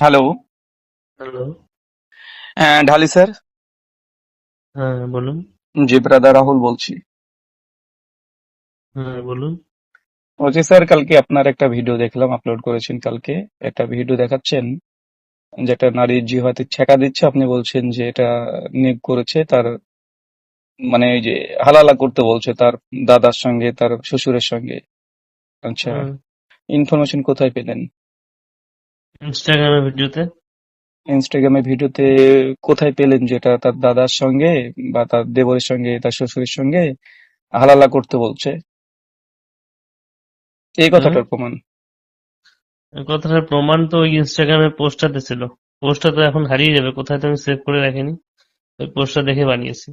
Hello hello হ্যাঁ, ঢালি sir. হ্যাঁ বলুন। জি ব্রাদার রাহুল বলছি। হ্যাঁ বলুন। বলছি স্যার কালকে আপনার একটা ভিডিও দেখলাম আপলোড করেছেন কালকে। একটা ভিডিও দেখাচ্ছেন যেটা নারীর জিহাতে ছেকা দিচ্ছে। আপনি বলছেন যে এটা নিয়োগ করেছে তার মানে এই যে হালালা করতে বলছে তার দাদার সঙ্গে তার শ্বশুরের সঙ্গে। আচ্ছা ইনফরমেশন কোথায় পেলেন? ইনস্টাগ্রামে ভিডিওতে? ইনস্টাগ্রামে ভিডিওতে কোথায় পেলেন যেটা? তার দাদার সঙ্গে বা তার দেবরের সঙ্গে তার শ্বশুরের সঙ্গে হালালা করতে বলছে। এই কথাটার প্রমাণ। এই কথাটার প্রমাণ তো ওই ইনস্টাগ্রামে পোস্টটাতে ছিল পোস্টটা তো এখন হারিয়ে যাবে কোথায় তো আমি সেভ করে রাখিনি। ওই পোস্টটা দেখে বানিয়েছি।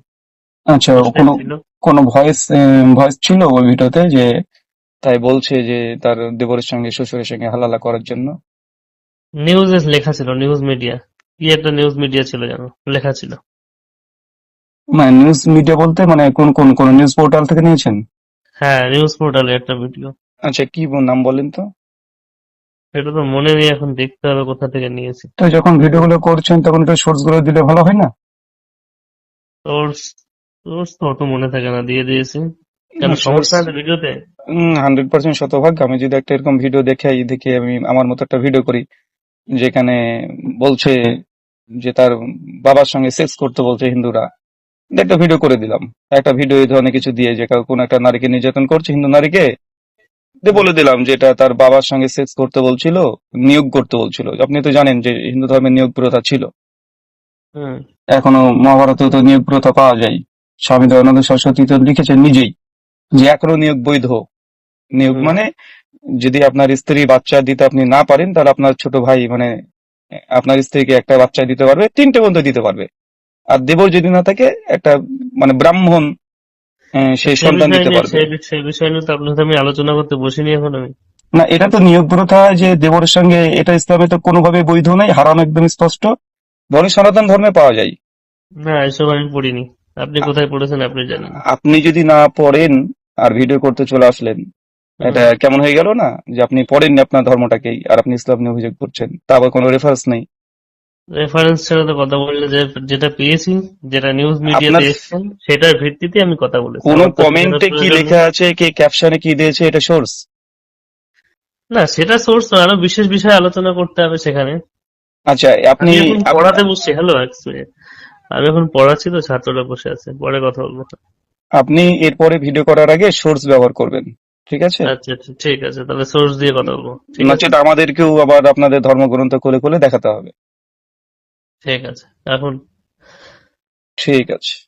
আচ্ছা কোনো কোনো ভয়েস ভয়েস ছিল ওই ভিডিওতে যে তাই বলছে যে তার দেবরের সঙ্গে শ্বশুরের সঙ্গে হালালা করার জন্য? নিউজে লেখা ছিল নিউজ মিডিয়া কি একটা নিউজ মিডিয়া ছিল জানো লেখা ছিল। মানে নিউজ মিডিয়া বলতে মানে কোন কোন কোন নিউজ পোর্টাল থেকে নিয়েছেন? হ্যাঁ নিউজ পোর্টালে একটা ভিডিও আচ্ছা কি নাম বলেন তো? এটা তো মনে নেই এখন দেখতে হবে কোথা থেকে নিয়েছি। তো যখন ভিডিওগুলো করছেন তখন একটু সোর্সগুলো দিলে ভালো হয় না? সোর্স সোর্স তো অত মনে থাকে না দিয়ে দিয়েছি। কেন সোর্স সমস্যা আছে ভিডিওতে হান্ড্রেড পার্সেন্ট শতভাগ। আমি যদি একটা এরকম ভিডিও দেখাই দেখে আমি আমার মতো একটা ভিডিও করি যেখানে বলছে যে তার বাবার সঙ্গে সেক্স করতে বলছে হিন্দুরা। একটা ভিডিও করে দিলাম। একটা ভিডিও এই ধরনের কিছু দিয়ে যে কোন একটা নারীকে নির্যাতন করছে হিন্দু নারীকে বলে দিলাম যে এটা তার বাবার সঙ্গে সেক্স করতে বলছিল নিয়োগ করতে বলছিল। আপনি তো জানেন যে হিন্দু ধর্মের নিয়োগ প্রথা ছিল। হুম। এখনও মহাভারতে তো নিয়োগ প্রথা পাওয়া যায়। স্বামী দয়ানন্দ সরস্বতী তো লিখেছেন নিজেই যে এখনও নিয়োগ বৈধ। নিয়োগ মানে যদি আপনার স্ত্রী বাচ্চা দিতে আপনি না পারেন তাহলে আপনার ছোট ভাই মানে আপনার স্ত্রীকে একটা বাচ্চা দিতে পারবে তিনটে পর্যন্ত দিতে পারবে। আর দেবর যদি না থাকে একটা মানে ব্রাহ্মণ সেই সন্তান দিতে পারবে। সে বি- সে বিষয় নিয়ে তো আপনার সাথে আমি আলোচনা করতে বসিনি এখন আমি। না এটা তো নিয়োগ প্রথা যে দেবরের সঙ্গে এটা ইসলামে তো কোনোভাবে বৈধ নাই হারাম একদম স্পষ্ট। বরং সনাতন ধর্মে পাওয়া যায়। না এসব আমি পড়িনি। আপনি কোথায় পড়েছেন আপনি জানেন। আপনি যদি না পড়েন আর ভিডিও করতে চলে আসলেন এটা কেমন হয়ে গেল না? যে আপনি পড়েননি আপনার ধর্মটাকেই আর আপনি ইসলাম নিয়ে অভিযোগ করছেন। তা আবার কোনো রেফারেন্স নেই? রেফারেন্স ছাড়া তো কথা বললে যে যেটা পেয়েছি যেটা নিউজ আপনার মিডিয়াতে এসছেন সেটার ভিত্তিতে আমি কথা বলেছি। কোনো কমেন্টে কি লেখা আছে কে ক্যাপশনে কি দিয়েছে এটা সোর্স না সেটা সোর্স আরও বিশেষ বিষয়ে আলোচনা করতে হবে সেখানে। আচ্ছা আপনি পড়াতে বসছি হ্যালো আমি এখন পড়াচ্ছি তো ছাত্ররা বসে আছে পরে কথা বলব। আপনি এরপরে ভিডিও করার আগে সোর্স ব্যবহার করবেন। ঠিক আছে? আচ্ছা আচ্ছা ঠিক আছে তাহলে সোর্স দিয়ে কথা বলব। ঠিক আছে? নচেত আমাদেরকেও আবার আপনাদের ধর্মগ্রন্থ খুলে খুলে দেখাতে হবে। ঠিক আছে এখন ঠিক আছে।